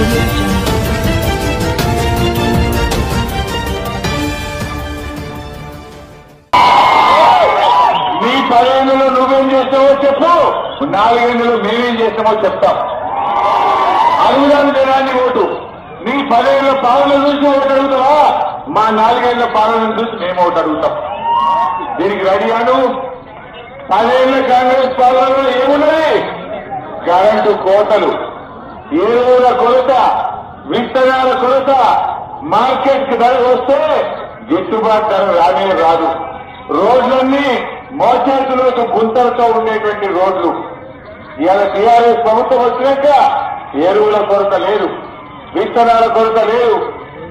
మీ jungle. నీ పదేళ్ళలో నువ్వేం చేస్తావో చెప్పు. నాలుగేళ్ళలో మేమేం చేస్తామో చెప్తాం. అడుగుదాను జనాన్ని ఓటు. నీ పదేళ్ళ పాలన చూసి ఓటు అడుగుతావా? మా నాలుగేళ్ళ పాలన చూసి మేము ఓటు అడుగుతాం. దీనికి రెడీయాను పదేళ్ళ కాంగ్రెస్ పాలనలో ఏమున్నది? కరెంటు కోతలు. ఎరువుల కొరత విత్తనాల కొరత మార్కెట్కి ధర వస్తే గిట్టుబాటు ధర రానే రాదు. రోడ్లన్నీ మోచేతులకు గుంతలతో ఉండేటువంటి రోడ్లు. ఇవాళ టీఆర్ఎస్ ప్రభుత్వం వచ్చినాక ఎరువుల కొరత లేదు విత్తనాల కొరత లేదు.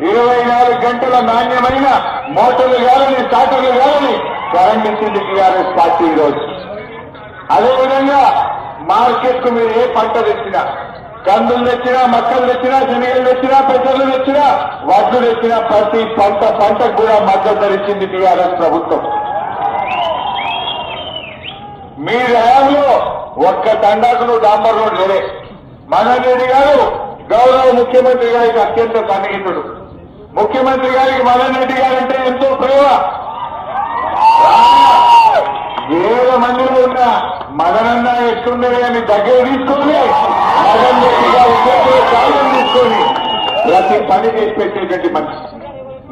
ఇరవై నాలుగు గంటల నాణ్యమైన మోటార్లు కాలని స్టార్టర్లు కాలని కరెంట్ ఇచ్చింది టీఆర్ఎస్ పార్టీ ఈరోజు. అదేవిధంగా మార్కెట్కు మీరు ఏ పంట తెచ్చినా కందులు తెచ్చినా మక్కలు తెచ్చినా శనగలు తెచ్చినా పెసర్లు తెచ్చినా వడ్లు తెచ్చినా ప్రతి పంట పంటకు కూడా మద్దతు ధరించింది టీఆర్ఎస్ ప్రభుత్వం. మీ హయాంలో ఒక్క తండాకులు డాంబర్ రోడ్ లేదే మదన్ రెడ్డి గారు గౌరవ ముఖ్యమంత్రి గారికి అత్యంత సన్నిహితుడు ముఖ్యమంత్రి గారికి మదన్ రెడ్డి గారంటే ఎంతో ప్రేమ. వేల మందిలో ఉన్న మదనన్న ఎట్లున్నది అని దగ్గర తీసుకొని మదన్ రెడ్డి గారి చేతిలో సాయం తీసుకొని ప్రతి పని చేసి పెట్టేటువంటి మనిషి.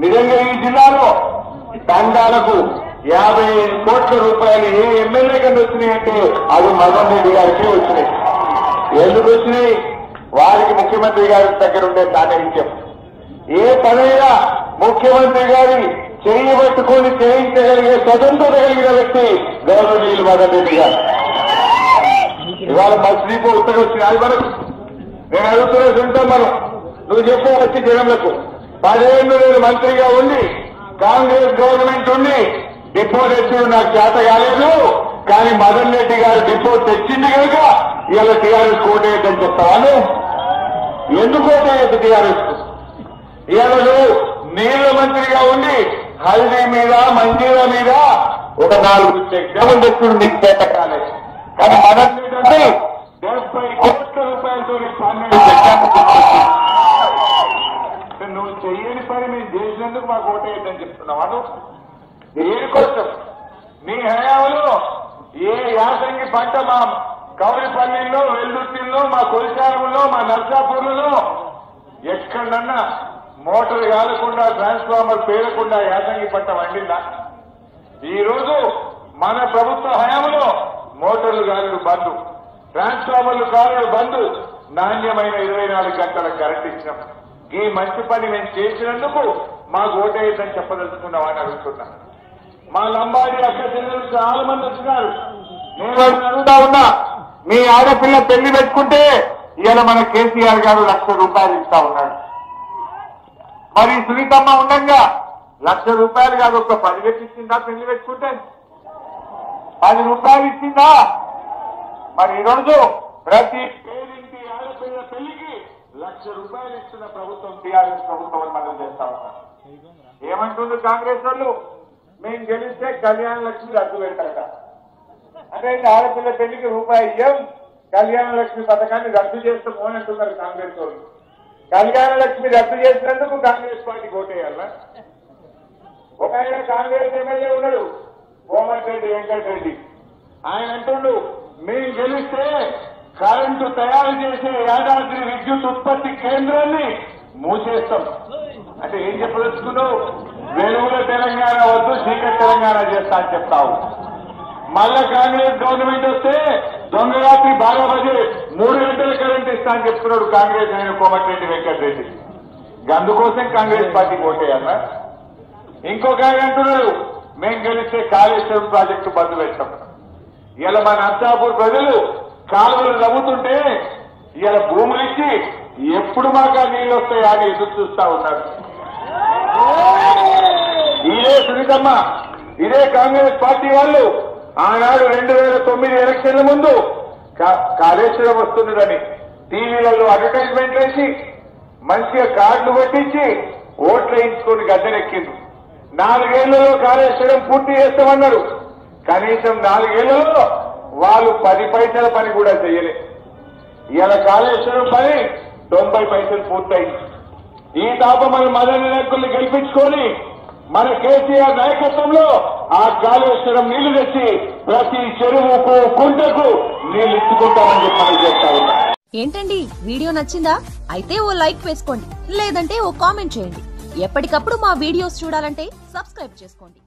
నిజంగా ఈ జిల్లాలో దండాలకు యాభై కోట్ల రూపాయలు ఏ ఎమ్మెల్యే కన్నా వచ్చినాయంటే అది మదన్ రెడ్డి గారికి వచ్చినాయి. ఎందుకు వచ్చినాయి? వారికి ముఖ్యమంత్రి గారి దగ్గర ఉండే సాన్నిహిత్యం ఏ పనైనా ముఖ్యమంత్రి గారి చేయి పట్టుకొని చేయించగలిగే స్వతంత్రత కలిగిన వ్యక్తి గౌరవనీయులు మదన్ రెడ్డి గారు. ఇవాళ మస్లీపు ఉత్తరం వచ్చింది. అది మనకు నేను అడుగుతున్న ఉంటాం మనం. నువ్వు చెప్పు వచ్చి జనంలకు. పదేళ్ళు నేను మంత్రిగా ఉండి కాంగ్రెస్ గవర్నమెంట్ ఉండి డిపో తెచ్చి నాకు చేత కాలేదు కానీ మదన్ రెడ్డి గారు డిపో తెచ్చింది కనుక ఇవాళ టీఆర్ఎస్ కోటేయద్దని చెప్తావాను ఎందుకు కోటేయద్దు టీఆర్ఎస్ ఇవాళ నువ్వు నీళ్ళ మంత్రిగా ఉండి హల్దీ మీద మంజీల మీద ఒక నాలుగు చెక్డములు తెచ్చుడు నీకు చేత కాలేదు. కానీ మదన్ రెడ్డి అంటే డెబ్బై కోట్ల రూపాయలతో పన్నెండు నువ్వు చేయని పని మేము చేసినందుకు మాకు ఓటేయద్దని చెప్తున్నావా. నువ్వు దేనికోసం మీ హయాంలో ఏ యాసంగి పంట మా కౌరిపల్లిలో వెల్లుర్తిలో మా కొలిచారంలో మా నర్సాపూర్లలో ఎక్కడన్నా మోటార్ కాలకుండా ట్రాన్స్ఫార్మర్ పేరకుండా యాసంగి పంట వండిందా ఈరోజు మన ప్రభుత్వ హయాంలో మోటార్లు కాలుడు బంధు ట్రాన్స్ఫార్మర్లు కాలు బంద్. నాణ్యమైన ఇరవై నాలుగు గంటల కరెంట్ ఇచ్చినాం. ఈ మంచి పని మేము చేసినందుకు మాకు ఓటేయద్దని చెప్పదలుచుకున్నామని అడుగుతున్నా. మా లంబాడి అక్క చెల్లెలు చాలా మంది వచ్చినారు. నేను అడుగుతా ఉన్నా మీ ఆడపిల్ల పెళ్ళి పెట్టుకుంటే ఇవాళ మన కేసీఆర్ గారు లక్ష రూపాయలు ఇస్తా ఉన్నాడు. మరి సునీతమ్మ ఉండగా లక్ష రూపాయలు కాదు ఒక పది వేలు ఇచ్చిందా పెళ్ళి పెట్టుకుంటే? పది రూపాయలు ఇచ్చిందా? మరి ఈరోజు ప్రతి పేరింటి ఆడపిల్ల పెళ్ళికి లక్ష రూపాయలు ఇస్తున్న ప్రభుత్వం టీఆర్ఎస్ ప్రభుత్వం అని మనం చేస్తా ఉన్నాం ఏమంటుంది కాంగ్రెస్ వాళ్ళు? మేము గెలిస్తే కళ్యాణ లక్ష్మి రద్దు పెడతారట. అంటే ఆడపిల్ల పెళ్ళికి రూపాయి ఇయ్యం కళ్యాణ లక్ష్మి పథకాన్ని రద్దు చేస్తాము అని అంటున్నారు కాంగ్రెస్ వాళ్ళు. కళ్యాణ లక్ష్మి రద్దు చేసినందుకు కాంగ్రెస్ పార్టీ ఓటేయాలా ఒక ఆయన కాంగ్రెస్ ఎమ్మెల్యే ఉన్నాడు కోమటిరెడ్డి వెంకటరెడ్డి. ఆయన అంటుండు మేము గెలిస్తే కరెంటు తయారు చేసే యాదాద్రి విద్యుత్ ఉత్పత్తి కేంద్రాన్ని మూసేస్తాం. అంటే ఏం చెప్పదలుచుకున్నావు? వెలుగుల తెలంగాణ వద్దు చీకటి తెలంగాణ చేస్తా అని చెప్తావు. మళ్ళా కాంగ్రెస్ గవర్నమెంట్ వస్తే దొంగ రాత్రి బాగా బజే మూడు గంటల కరెంట్ ఇస్తా అని చెప్తున్నాడు కాంగ్రెస్ నేను కోమటిరెడ్డి వెంకటరెడ్డి. అందుకోసం కాంగ్రెస్ పార్టీ ఓటేయాలా? ఇంకొక ఆయన అంటున్నాడు మేము గెలిస్తే కాళేశ్వరం ప్రాజెక్టు బంద్ పెట్టాం ఇలా మన నర్సాపూర్ ప్రజలు కాలువలు నవ్వుతుంటే ఇలా భూములు ఇచ్చి ఎప్పుడు మాకు ఆ నీళ్ళు వస్తాయా అని ఎదురు చూస్తా ఉన్నారు. ఇదే సునీతమ్మ ఇదే కాంగ్రెస్ పార్టీ వాళ్ళు ఆనాడు రెండు వేల తొమ్మిది ఎలక్షన్ల ముందు కా- కాళేశ్వరం వస్తున్నదని టీవీలలో అడ్వర్టైజ్మెంట్ వేసి మంచిగా కార్డులు కొట్టించి ఓట్లు వేయించుకొని గద్దెనెక్కింది నాలుగేళ్ళలో కాళేశ్వరం పూర్తి చేస్తామన్నారు కనీసం నాలుగేళ్ళలో వాళ్ళు పది పైసల పని కూడా చేయలే. ఇవాళ కాళేశ్వరం పని తొంభై పైసలు పూర్తయింది. ఈ తాప మన మదన నాయకుల్ని గెలిపించుకొని మన కేసీఆర్ నాయకత్వంలో ఆ కాళేశ్వరం నీళ్ళు తెచ్చి ప్రతి చెరువుకు కుంటకు నీళ్ళు ఇచ్చుకుంటామని చెప్పి మనం చేస్తా ఉన్నాం. ఏంటండి? వీడియో నచ్చిందా? అయితే ఓ లైక్ వేసుకోండి. లేదంటే ఓ కామెంట్ చేయండి. ఎప్పటికప్పుడు మా వీడియోస్ చూడాలంటే సబ్స్క్రైబ్ చేసుకోండి.